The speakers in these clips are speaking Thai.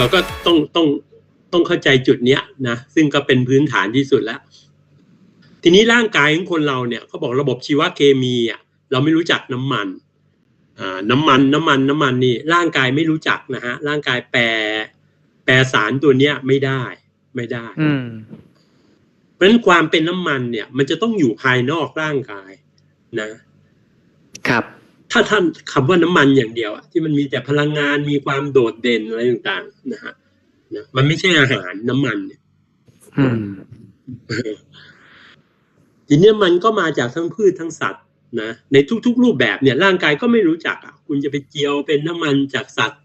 เราก็ต้องต้องต้องเข้าใจจุดเนี้ยนะซึ่งก็เป็นพื้นฐานที่สุดแล้ว ทีนี้ร่างกายของคนเราเนี่ยเขาบอกระบบชีวเคมีอะเราไม่รู้จักน้ำมันอ่าน้ำมันน้ำมันน้ำมันนี่ร่างกายไม่รู้จักนะฮะร่างกายแปรแปรสารตัวเนี้ยไม่ได้ไม่ได้อืมเพราะฉะนั้นความเป็นน้ำมันเนี่ย มันจะต้องอยู่ภายนอกร่างกายนะครับ ถ้าท่านคำว่าน้ำมันอย่างเดียวอะที่มันมีแต่พลังงานมีความโดดเด่นอะไรต่างๆนะฮะนะมันไม่ใช่อาหารน้ำมันเนี่ยอืมทีเนี้ยมันก็มาจากทั้งพืชทั้งสัตว์นะในทุก ๆ รูปแบบเนี่ย ร่างกายก็ไม่รู้จักอะคุณจะไปเจียวเป็นน้ำมันจากสัตว์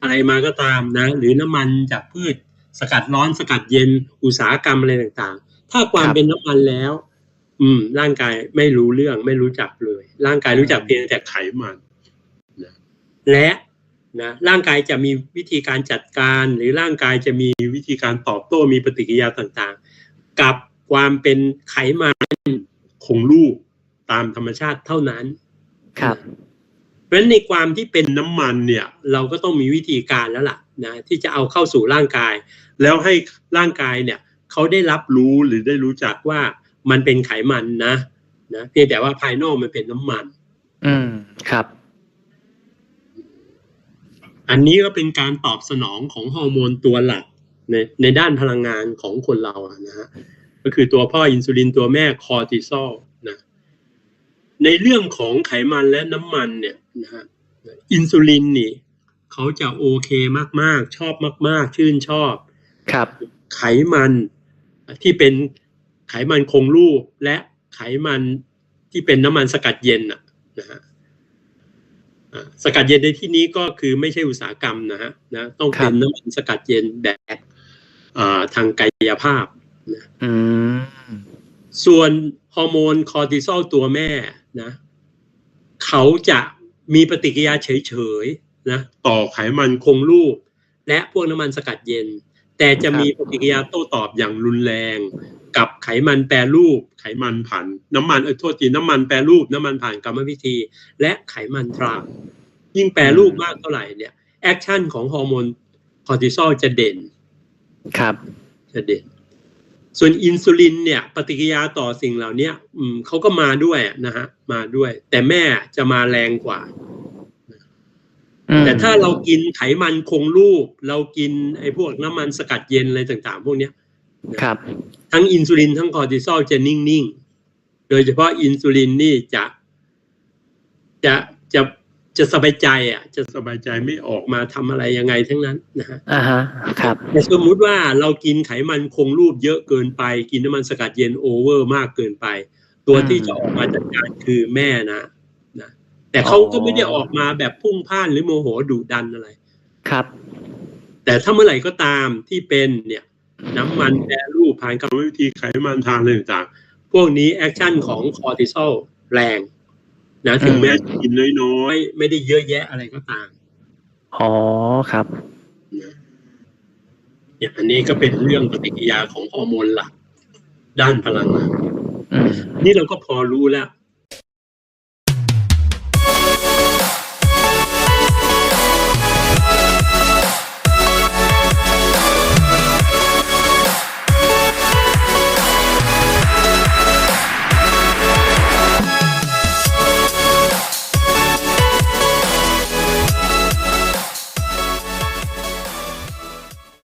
อะไรมาก็ตามนะ หรือน้ำมันจากพืช สกัดร้อนสกัดเย็นอุตสาหกรรมอะไรต่างๆ ถ้าความครับเป็นน้ำมันแล้ว อืม ร่างกายไม่รู้เรื่องไม่รู้จักเลย ร่างกายรู้จักเพียงแต่ไขมันนะและนะร่างกายจะมีวิธีการจัดการหรือร่างกายจะมีวิธีการตอบโต้มีปฏิกิริยาต่างๆ กับความเป็นไขมันคงรูปตามธรรมชาติเท่านั้น ครับเพราะฉะนั้นในความที่เป็นน้ำมันเนี่ย เราก็ต้องมีวิธีการแล้วล่ะนะที่จะเอาเข้าสู่ร่างกาย แล้วให้ร่างกายเนี่ย เขาได้รับรู้หรือได้รู้จักว่า มันเป็นไขมันนะนะเพียงแต่ว่าภายนอกมันเป็นน้ำมัน อืมครับ อันนี้ก็เป็นการตอบสนองของฮอร์โมนตัวหลักในในด้านพลังงานของคนเราอะนะฮะก็คือตัวพ่ออินซูลินตัวแม่คอร์ติซอลนะ ในเรื่องของไขมันและน้ำมันเนี่ยนะฮะอินซูลินนี่เขาจะโอเคมาก ๆ ชอบมาก ๆ ชื่นชอบ ครับ ไขไขมันที่เป็น ไขมันคงรูปและไขมันที่เป็นน้ำมันสกัดเย็นน่ะนะฮะอ่าสกัดเย็นในที่นี้ก็คือไม่ใช่อุตสาหกรรมนะฮะนะต้องเป็นน้ำมันสกัดเย็นแบบอ่าทางกายภาพอืมส่วนฮอร์โมนคอร์ติซอลตัวแม่นะเขาจะมีปฏิกิริยาเฉยๆนะต่อไขมันคงรูป และพวกน้ำมันสกัดเย็น แต่จะมีปฏิกิริยาโต้ตอบอย่างรุนแรง กับไขมันแปรรูป ไขมันผ่านน้ำมันเออโทษทีน้ำมันแปรรูปน้ำมันผ่านกรรมวิธี และไขมันทรานส์ยิ่งแปรรูปมากเท่าไหร่เนี่ยแอคชั่นของฮอร์โมนคอร์ติซอลจะเด่นครับจะเด่น ส่วนอินซูลินเนี่ย ปฏิกิริยาต่อสิ่งเหล่านี้อืมเขาก็มาด้วยนะฮะมาด้วย แต่แม่จะมาแรงกว่าอืมแต่ถ้าเรากินไขมันคงรูป เรากินไอ้พวกน้ำมันสกัดเย็นอะไรต่าง ๆ พวกเนี้ย ครับ ทั้งอินซูลินทั้งคอร์ติซอลจะนิ่งๆ โดยเฉพาะอินซูลินนี่จะจะจะจะสบายใจอะ จะสบายใจไม่ออกมาทำอะไรยังไงทั้งนั้นนะฮะอ่าฮะครับแต่สมมุติว่าเรากินไขมันคงรูปเยอะเกินไป กินน้ำมันสกัดเย็นโอเวอร์มากเกินไป ตัวอืมที่จะออกมาจัดการคือแม่นะนะ แต่เขาก็ไม่ได้ออกมาแบบพุ่งพ่านหรือโมโหดุดันอะไร ครับ แต่ถ้าเมื่อไหร่ก็ตามที่เป็นเนี่ย น้ำมันแปรรูปผ่านกรรมวิธีไขมันทางอะไรต่างๆ พวกนี้แอคชั่นของคอร์ติซอลแรงนะถึงแม้จะกินน้อยๆ ไม่ได้เยอะแยะอะไรก็ตาม อ๋อครับเนี่ยอันนี้ก็เป็นเรื่องปฏิกิริยาของฮอร์โมนหลักด้านพลังงานอืมนี่เราก็พอรู้แล้ว